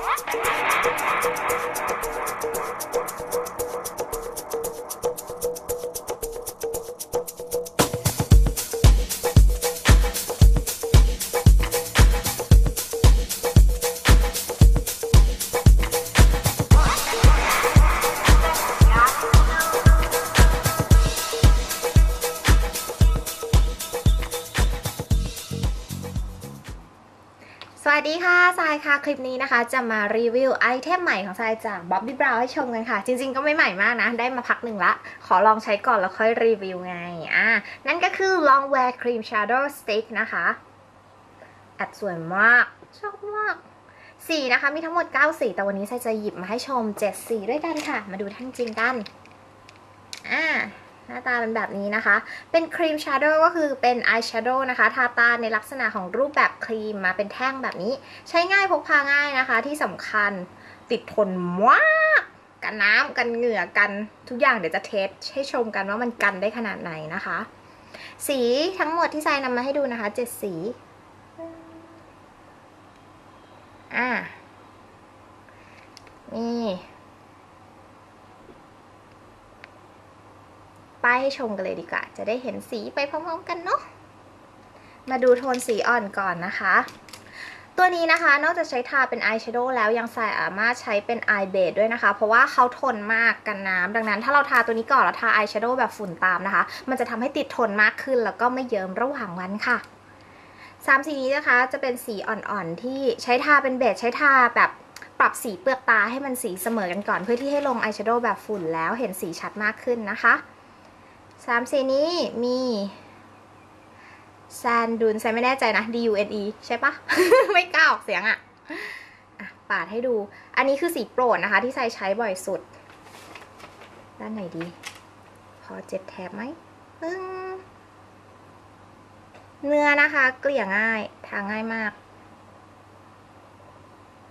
Thank you. วัสดีค่ะทรายค่ะ คลิปนี้นะคะ จะมารีวิวไอเทมใหม่ของทรายจาก Bobbi Brown ให้ชมกันค่ะ จริงๆก็ไม่ใหม่มากนะ ได้มาพักหนึ่งละ ขอลองใช้ก่อนแล้วค่อยรีวิวไง อะนั่นก็คือ Long Wear Cream Shadow Stick นะคะอัดสวยมาก ชอบมาก สีนะคะ มีทั้งหมด 9 สี แต่วันนี้ทรายจะหยิบมาให้ชม 7 สีด้วยกันค่ะ มาดูทั้งจริงกัน อ่า หน้าตาเป็นแบบนี้นะคะ เป็นครีมชาร์โดว์ก็คือเป็นอายแชโดว์นะคะ ทาตาในลักษณะของรูปแบบครีมมาเป็นแท่งแบบนี้ ใช้ง่ายพกพาง่ายนะคะ ที่สำคัญติดทนมากกันน้ำกันเหงื่อกันทุกอย่างเดี๋ยวจะเทสให้ชมกันว่ามันกันได้ขนาดไหนนะคะ สีทั้งหมดที่ทรายนำมาให้ดูนะคะเจ็ดสีอ่านี่ ป้ายให้ชมกันเลยดีกว่า จะได้เห็นสีไปพร้อมๆกันเนาะ มาดูโทนสีอ่อนก่อนนะคะ ตัวนี้นะคะ นอกจากใช้ทาเป็นอายแชโดว์แล้วยังสามารถใช้เป็นอายเบดด้วยนะคะ เพราะว่าเขาทนมากกันน้ำดังนั้น ถ้าเราทาตัวนี้ก่อนแล้วทาอายแชโดว์แบบฝุ่นตามนะคะ มันจะทำให้ติดทนมากขึ้นแล้วก็ไม่เยิ้มระหว่างวันค่ะสามสีนี้นะคะจะเป็นสีอ่อนๆที่ใช้ทาเป็นเบสใช้ทาแบบปรับสีเปลือกตาให้มันสีเสมอกันก่อน เพื่อที่ให้ลงอายแชโดว์แบบฝุ่นแล้วเห็นสีชัดมากขึ้นนะคะ สามสีนี้มีแซนดูนใช่ไม่แน่ใจนะ D U N E ใช่ปะ ไม่กล้าออกเสียงอะอะ ปาดให้ดู อันนี้คือสีโปรดนะคะ ที่ใส่ใช้บ่อยสุด ด้านไหนดี พอเจ็บแถบไหมปึ้งเนื้อนะคะ เกลี่ยง่าย ทาง่ายมาก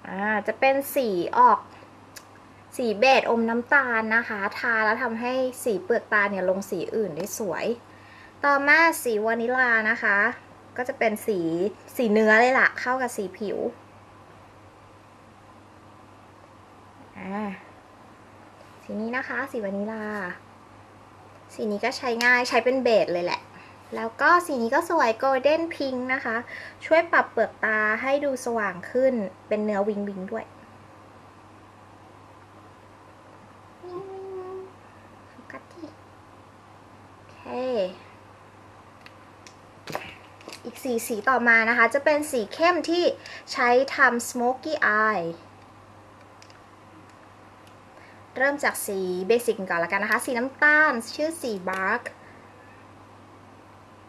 อ่า จะเป็นสีออก สีเบจอมน้ำตาลนะคะ ทาแล้วทำให้สีเปลือกตาเนี่ยลงสีอื่นได้สวย ต่อมาสีวานิลานะคะ ก็จะเป็นสีสีเนื้อเลยล่ะเข้ากับสีผิวอ่าสีนี้นะคะ สีวานิลา สีนี้ก็ใช้ง่ายใช้เป็นเบจเลยแหละ แล้วก็สีนี้ก็สวย golden pink นะคะ ช่วยปรับเปลือกตาให้ดูสว่างขึ้นเป็นเนื้อวิงวิงด้วย โฟกัสที่โอีกสีสีต่อมานะคะ จะเป็นสีเข้มที่ใช้ทำ smoky eye เริ่มจากสีเบสิกก่อนละกันนะคะ สีน้ำตาลชื่อสี bark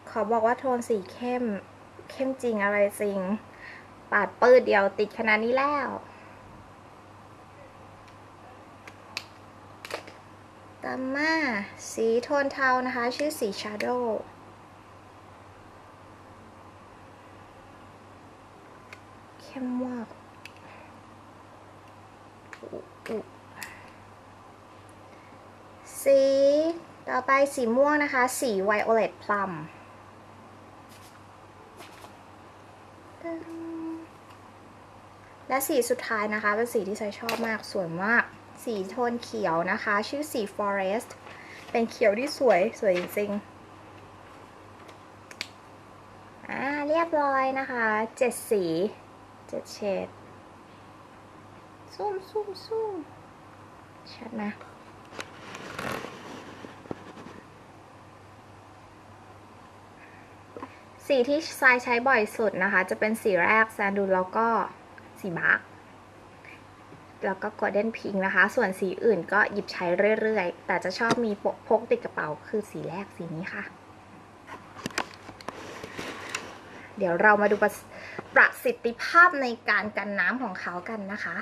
ขอบอกว่าโทนสีเข้ม เข้มจริงอะไรจริง ปาดปืดเดียวติดขนาดนี้แล้ว ตามมาสีโทนเทานะคะ ชื่อสี Shadow เข้มมากสีต่อไปสีม่วงนะคะ สี Violet Plum ตึ้งและสีสุดท้ายนะคะ เป็นสีที่ใส่ชอบมาก สวยมาก สีโทนเขียวนะคะ ชื่อสี forest เป็นเขียวที่สวยสวยจริงๆ อ่า เรียบร้อยนะคะเจ็ดสีเจ็ดเฉดซุ่มซุ่มซุ่มชัดไหมสีที่ทรายใช้บ่อยสุดนะคะ จะเป็นสีแรกแซนดูแล้วก็สีบาร์ แล้วก็ Golden Pink นะคะ ส่วนสีอื่นก็หยิบใช้เรื่อยๆ แต่จะชอบมีพกติดกระเป๋าคือสีแรกสีนี้ค่ะ เดี๋ยวเรามาดูประประสิทธิภาพในการกันน้ำของเขากันนะคะ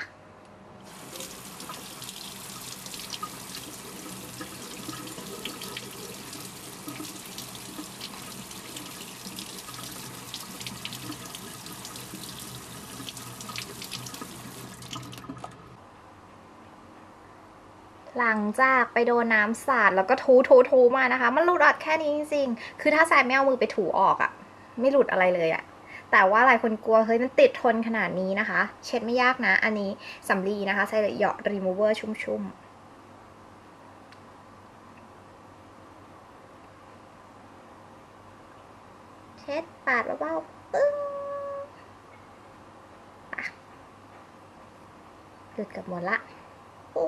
หลังจากไปโดนน้ำสาดแล้วก็ทูทูทูมานะคะ มันหลุดออกแค่นี้จริงๆ คือถ้าทรายไม่เอามือไปถูออกอะ่ะ ไม่หลุดอะไรเลยอะ่ะ แต่ว่าหลายคนกลัวเฮ้ยมันติดทนขนาดนี้นะคะ เช็ดไม่ยากนะ อันนี้สำลีนะคะใส่เหยาะ remover ชุ่มๆเช็ดปาดเบาๆปึ้งหลุดกับหมดละโอ้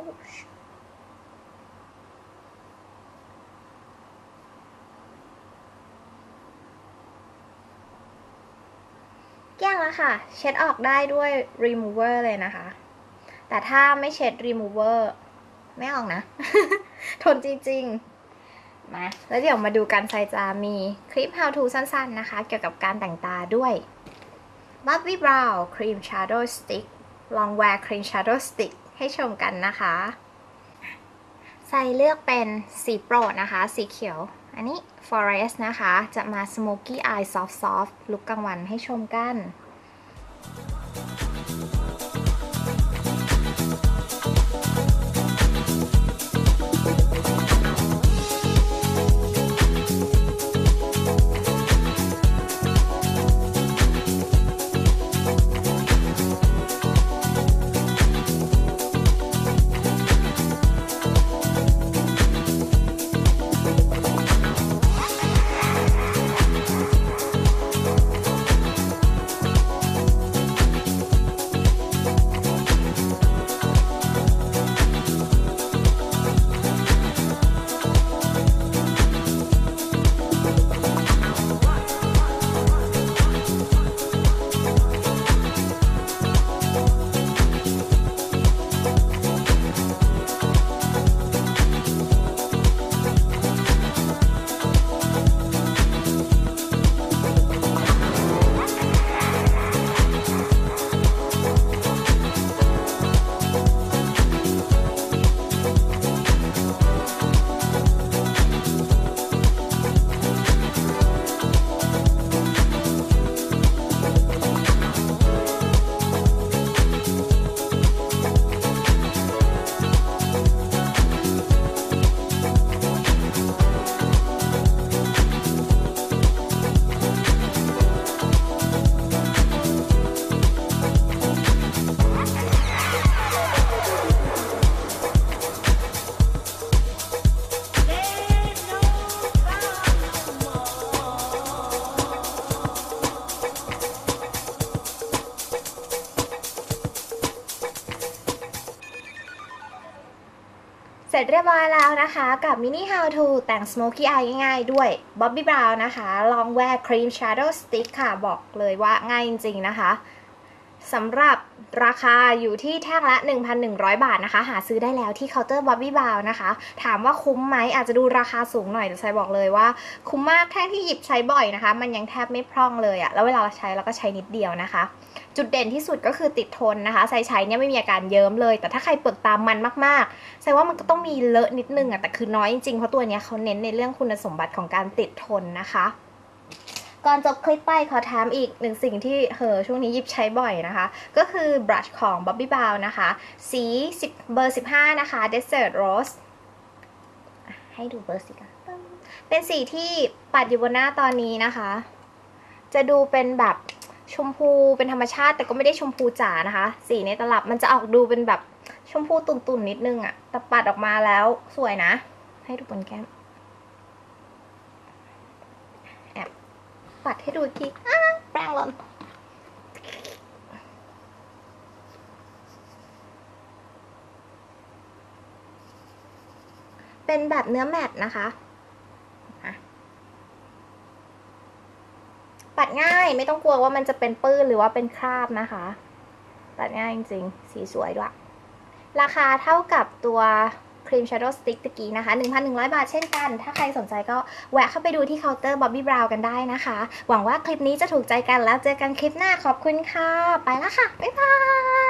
ชแกลี้ยงแล้วค่ะ เช็ดออกได้ด้วย remover เลยนะคะ แต่ถ้าไม่เช็ด remover ไม่ออกนะ ทนจริงๆ มาแล้วเดี๋ยวมาดูกันไซจามีคลิป how to สั้นๆนะคะ เกี่ยวกับการแต่งตาด้วย Bobbi Brown Cream Shadow Stick ลอง wear Cream Shadow Stick ให้ชมกันนะคะไซเลือกเป็นสีโปรดนะคะ สีเขียว อันนี้ Forest นะคะ จะมา Smoky Eye Soft Soft ลุกกลางวันให้ชมกัน เสร็จเรียบร้อยแล้วนะคะกับมินิ how to แต่ง smoky eye ง่ายๆด้วย Bobbi Brown นะคะ ลองแวร์ cream shadow stick ค่ะ บอกเลยว่าง่ายจริงๆนะคะ สำหรับราคาอยู่ที่แท่งละ 1,100 บาทนะคะ หาซื้อได้แล้วที่เคาน์เตอร์ Bobbi Brown นะคะ ถามว่าคุ้มไหมอาจจะดูราคาสูงหน่อยแต่ใช้บอกเลยว่า คุ้มมากแท่งที่หยิบใช้บ่อยนะคะ มันยังแทบไม่พร่องเลยอะแล้วเวลาเราใช้เราก็ใช้นิดเดียวนะคะ จุดเด่นที่สุดก็คือติดทนนะคะใส่ใช้เนี่ยไม่มีอาการเยิ้มเลย แต่ถ้าใครเปลือกตามันมากๆใส่ว่ามันก็ต้องมีเลอะนิดนึงอะแต่คือน้อยจริงๆเพราะตัวเนี้ยเขาเน้นในเรื่องคุณสมบัติของการติดทนนะคะ ก่อนจบคลิปไปขอถามอีกหนึ่งสิ่งที่เหอช่วงนี้ยิบใช้บ่อยนะคะ ก็คือบรัชของ Bobbi Brown นะคะ สี10เบอร์ 15 นะคะ Desert Rose ให้ดูเบอร์สิกันเป็นสีที่ปัดอยู่บนหน้าตอนนี้นะคะ จะดูเป็นแบบชมพูเป็นธรรมชาติแต่ก็ไม่ได้ชมพูจ๋านะคะ สีในตลับมันจะออกดูเป็นแบบชมพูตุ่นๆนิดนึงอะแต่ปัดออกมาแล้วสวยนะ ให้ดูบนแก้มแอบ ปัดให้ดูอีกทีแปรงหล่นเป็นแบบเนื้อแมตต์นะคะ ปัดง่ายไม่ต้องกลัวว่ามันจะเป็นปื้นหรือว่าเป็นคราบนะคะ ปัดง่ายจริงๆ สีสวยด้วย ราคาเท่ากับตัว ครีม Shadow Stick ตะกี้นะคะ 1,100 บาทเช่นกัน ถ้าใครสนใจก็แวะเข้าไปดูที่เคาน์เตอร์ Bobbi Brown กันได้นะคะ หวังว่าคลิปนี้จะถูกใจกันแล้วเจอกันคลิปหน้าขอบคุณค่ะ ไปแล้วค่ะ บ๊ายบาย